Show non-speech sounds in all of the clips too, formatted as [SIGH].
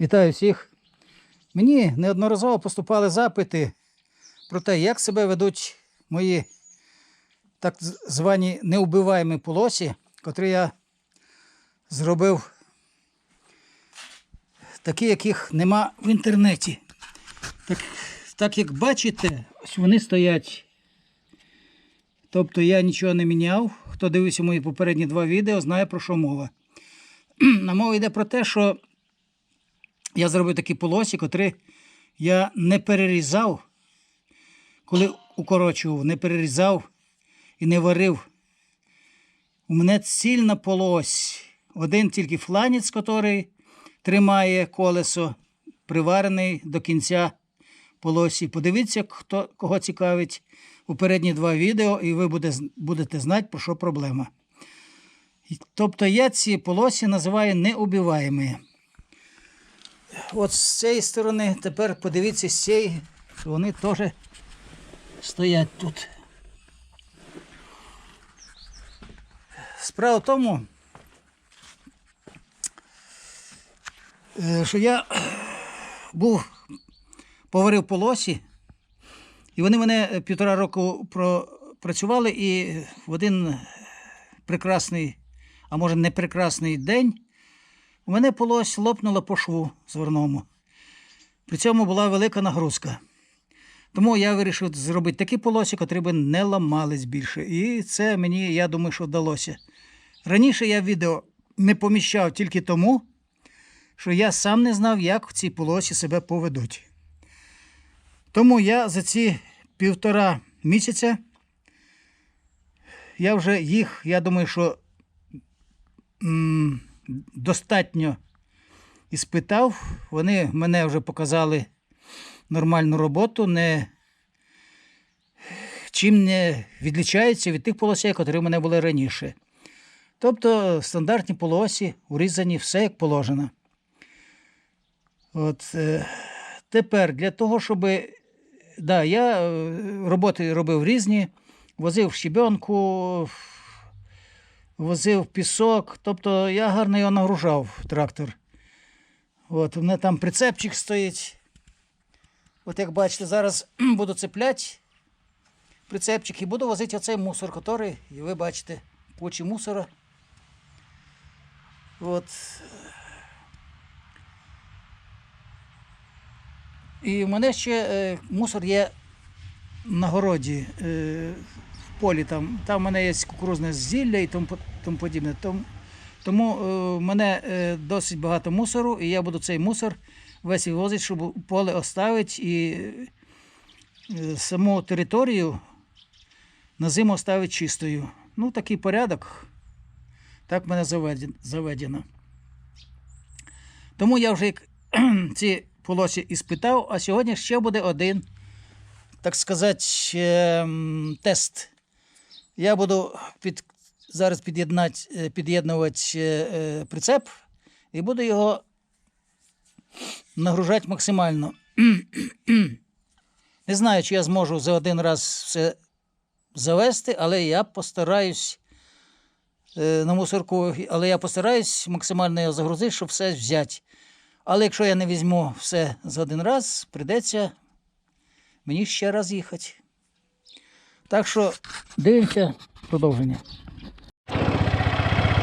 Вітаю всіх. Мені неодноразово поступали запити про те, як себе ведуть мої так звані неубиваємі полосі, котрі я зробив такі, яких нема в інтернеті. Так, так як бачите, ось вони стоять. Тобто я нічого не міняв. Хто дивився мої попередні два відео, знає про що мова. [CLEARS THROAT] На мова йде про те, що я зробив такі полосі, котрі я не перерізав, коли укорочував, не перерізав і не варив. У мене цільна полось. Один тільки фланець, який тримає колесо, приварений до кінця полосі. Подивіться, хто, кого цікавить попередні два відео, і ви буде, будете знати, про що проблема. Тобто я ці полосі називаю неубиваємі. От з цієї сторони, тепер подивіться з цієї, що вони теж стоять тут. Справа в тому, е, що я був, поварив полосі, і вони мене півтора року пропрацювали, і в один прекрасний, а може не прекрасний день у мене полось лопнуло по шву зверному. При цьому була велика нагрузка. Тому я вирішив зробити такі полосі, котрі би не ламались більше. І це мені, я думаю, що вдалося. Раніше я відео не поміщав тільки тому, що я сам не знав, як ці полосі себе поведуть. Тому я за ці півтора місяця я вже їх, я думаю, що достатньо іспитав. Вони мене вже показали нормальну роботу, не чим не відлічаються від тих полосей, які в мене були раніше. Тобто стандартні полосі, урізані, все як положено. От, е, тепер для того, щоб. Да, я е, роботи робив різні, возив щебенку, возив пісок, тобто я гарно його нагружав, трактор. От, у мене там прицепчик стоїть. От як бачите, зараз [CLEARS THROAT] буду цепляти прицепчик і буду возити оцей мусор, який, ви бачите, кучі мусора. От. І в мене ще е, мусор є на городі, е, полі. Там, там в мене є кукурузне зілля і тому, тому подібне. Тому, тому е, в мене е, досить багато мусору, і я буду цей мусор весь вивозити, щоб поле оставити і е, саму територію на зиму оставити чистою. Ну, такий порядок. Так в мене заведено. Тому я вже [CLEARS THROAT] ці полосі іспитав, а сьогодні ще буде один, так сказати, ем, тест. Я буду під, зараз е, під'єднувати е, е, прицеп і буду його нагружати максимально. [CLEARS THROAT] Не знаю, чи я зможу за один раз все завести, але я постараюсь на мусорку, але я постараюсь максимально його загрузити, щоб все взяти. Але якщо я не візьму все за один раз, прийдеться мені ще раз їхати. Так що дивимося продовження.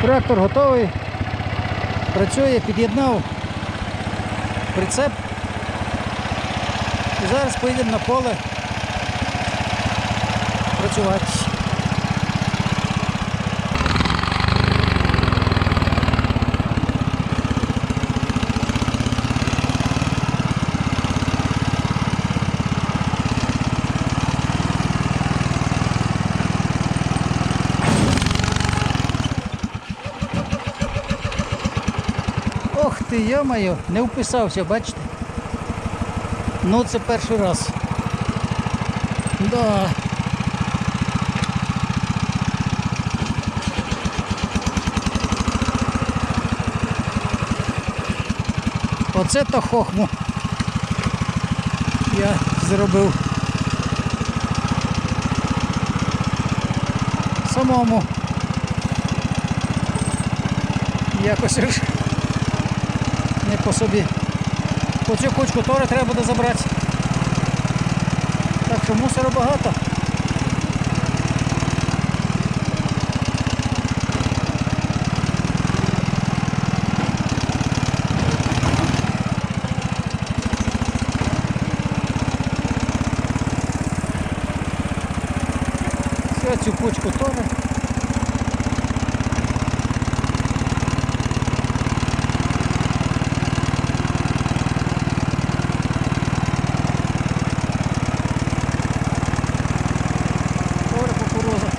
Трактор готовий. Працює, під'єднав прицеп. І зараз поїдемо на поле працювати. Ти, не вписався, бачите? Ну, це перший раз. Да. Оце то хохму. Я зробив. Самому. Якось по собі. Оцю кучку теж треба буде забрати. Так що мусору багато. Все, цю кучку теж. Тоже кукуруза.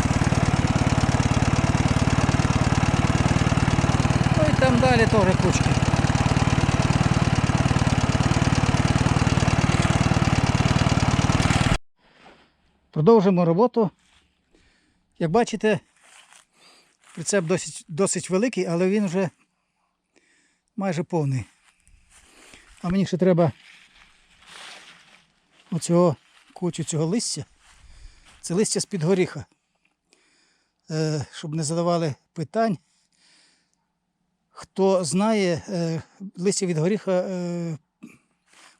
Ну і там далі теж кучки. Продовжимо роботу. Як бачите, прицеп досить, досить великий, але він вже майже повний. А мені ще треба оцього кучу цього листя. Це листя з-під горіха. Е, щоб не задавали питань. Хто знає, е, листя від горіха е,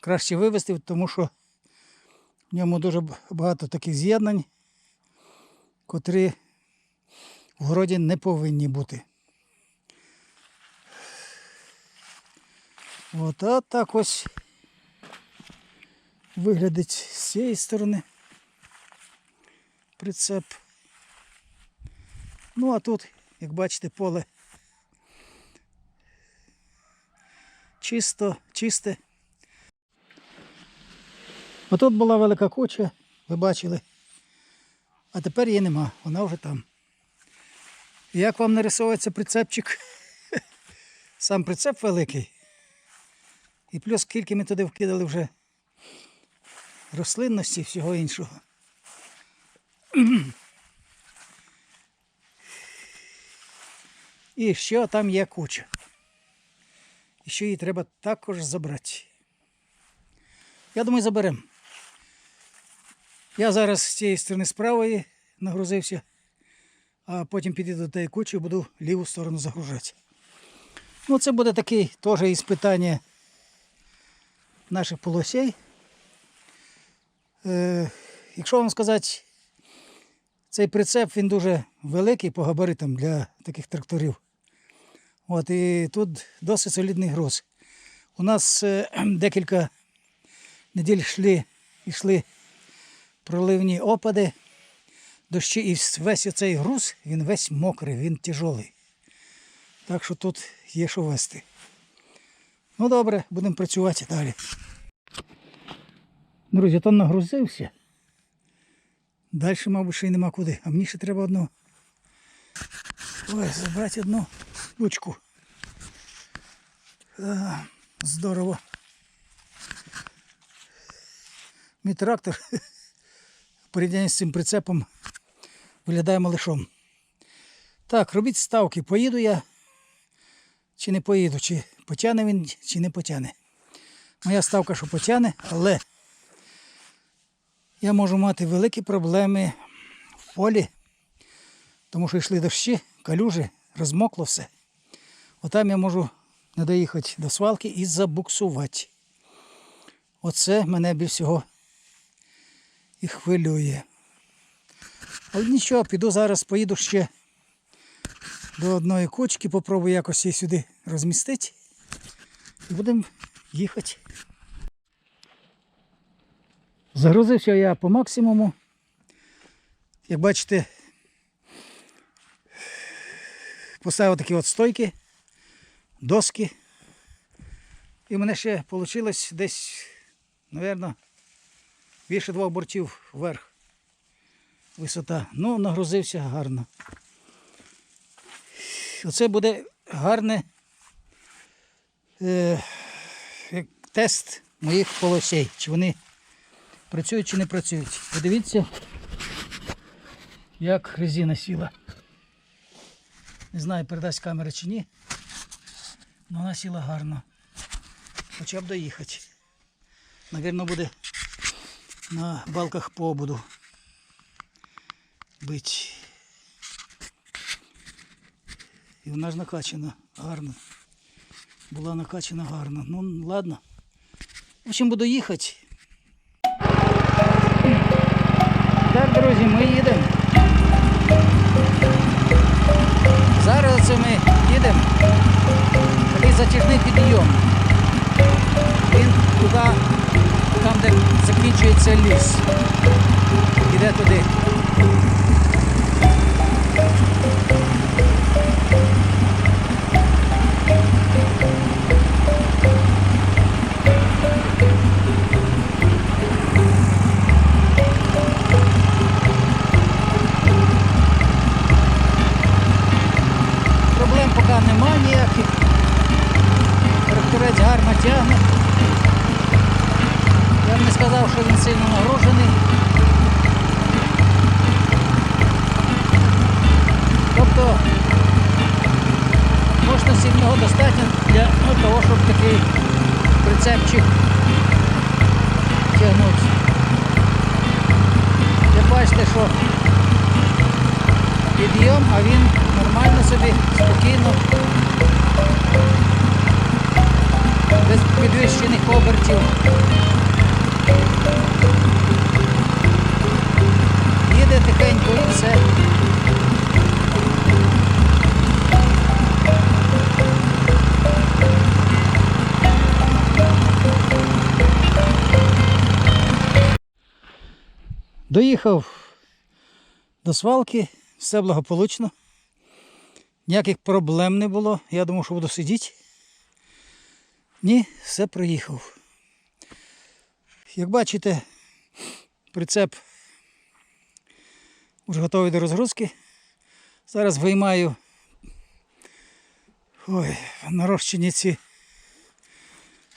краще вивезти, тому що в ньому дуже багато таких з'єднань, котрі в городі не повинні бути. От так ось виглядить з цієї сторони прицеп. Ну а тут, як бачите, поле чисто, чисте. Отут була велика куча, ви бачили. А тепер її нема, вона вже там. Як вам нарисовується прицепчик? [LAUGHS] Сам прицеп великий. І плюс скільки ми туди вкидали вже рослинності і всього іншого. І ще там є куча. І ще її треба також забрати. Я думаю, заберемо. Я зараз з цієї сторони з нагрузився, а потім підійду до тієї кучі і буду ліву сторону загружати. Ну, це буде таке теж іспитання наших полосей. Е, якщо вам сказати, цей прицеп він дуже великий по габаритам для таких тракторів. От, і тут досить солідний груз. У нас е, [CLEARS THROAT] декілька неділь йшли, йшли проливні опади, дощі, і весь цей груз, він весь мокрий, він тяжолий. Так що тут є що вести. Ну добре, будемо працювати далі. Друзі, то нагрузився. Далі, мабуть, ще й нема куди. А мені ще треба одну. Ой, забрати одну ручку. А, здорово. Мій трактор [LAUGHS] порівнянні з цим прицепом виглядає малишом. Так, робіть ставки. Поїду я чи не поїду, чи потягне він, чи не потягне. Моя ставка, що потягне, але я можу мати великі проблеми в полі, тому що йшли дощі, калюжі, розмокло все. Отам я можу не доїхати до свалки і забуксувати. Оце мене більш всього і хвилює. Але нічого, піду зараз, поїду ще до одної кучки, попробую якось її сюди розмістити. І будемо їхати. Загрузився я по максимуму. Як бачите, поставив такі от стойки, доски. І в мене ще вийшло десь, мабуть, більше двох бортів вверх. Висота. Ну, нагрузився гарно. Оце буде гарне е, тест моїх полосей. Чи вони працюють чи не працюють. Подивіться, як резина сіла. Не знаю, передасть камера чи ні. але вона сіла гарно. Хоча б доїхати. Навірно, буде на балках побуду бить. І вона ж накачана гарно. Була накачана гарно. Ну ладно. В общем, буду їхати. Так, друзі, ми їдемо. Зараз ми їдемо. Такий затяжний підйом. Він туди, там, де закінчується ліс. Іде туди. Прицепчик тягнути. Ви бачите, що підйом, а він нормально собі, спокійно, без підвищених обертів. Їде тихенько і все. Доїхав до свалки, все благополучно. Ніяких проблем не було. Я думав, що буду сидіти. Ні, все проїхав. Як бачите, прицеп вже готовий до розгрузки. Зараз виймаю ой, нарощені ці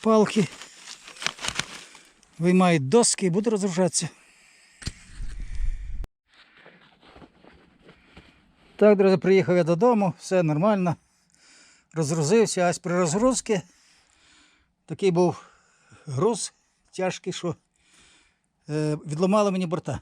палки. Виймаю доски і буду розгружатися. Так, друзі, приїхав я додому, все нормально. Розгрузився, ось при розгрузці такий був груз тяжкий, що е, відламало мені борта.